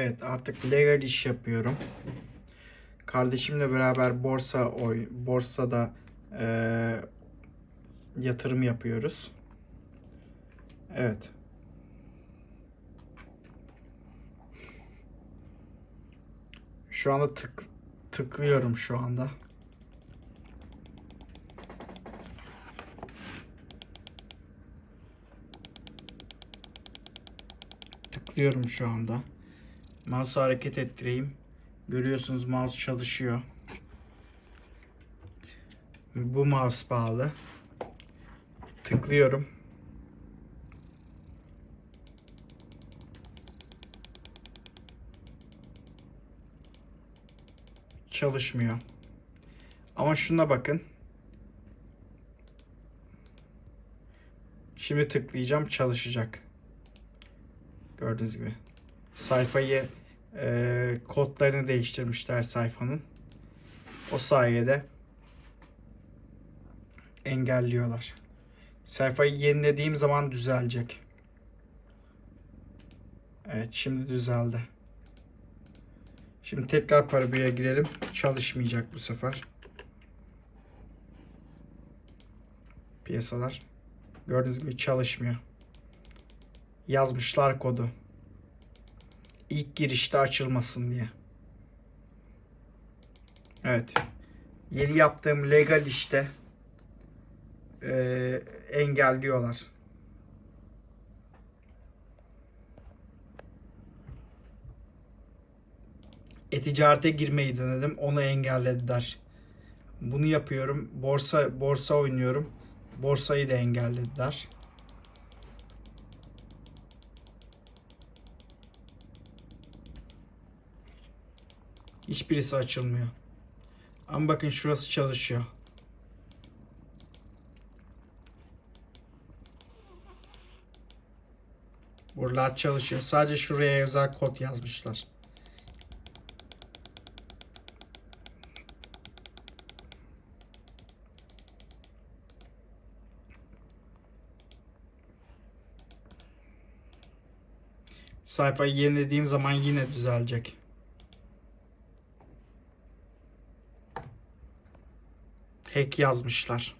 Evet artık legal iş yapıyorum. Kardeşimle beraber borsa oy borsada eee, yatırım yapıyoruz. Evet. Şu anda tık tıklıyorum şu anda. Tıklıyorum şu anda. Mouse'u hareket ettireyim. Görüyorsunuz mouse çalışıyor. Bu mouse bağlı. Tıklıyorum. Çalışmıyor. Ama şuna bakın. Şimdi tıklayacağım çalışacak. Gördüğünüz gibi. Sayfayı e, kodlarını değiştirmişler sayfanın. O sayede engelliyorlar. Sayfayı yenilediğim zaman düzelecek. Evet şimdi düzeldi. Şimdi tekrar Parabia'ya girelim. Çalışmayacak bu sefer. Piyasalar. Gördüğünüz gibi çalışmıyor. Yazmışlar kodu. İlk girişte açılmasın diye. Evet. Yeni yaptığım legal işte eee, engelliyorlar. E-ticarete girmeyi denedim. Onu engellediler. Bunu yapıyorum. Borsa borsa oynuyorum. Borsayı da engellediler. Hiçbirisi açılmıyor. Ama bakın şurası çalışıyor. Buralar çalışıyor. Sadece şuraya özel kod yazmışlar. Sayfayı yenilediğim zaman yine düzelecek. Hack yazmışlar.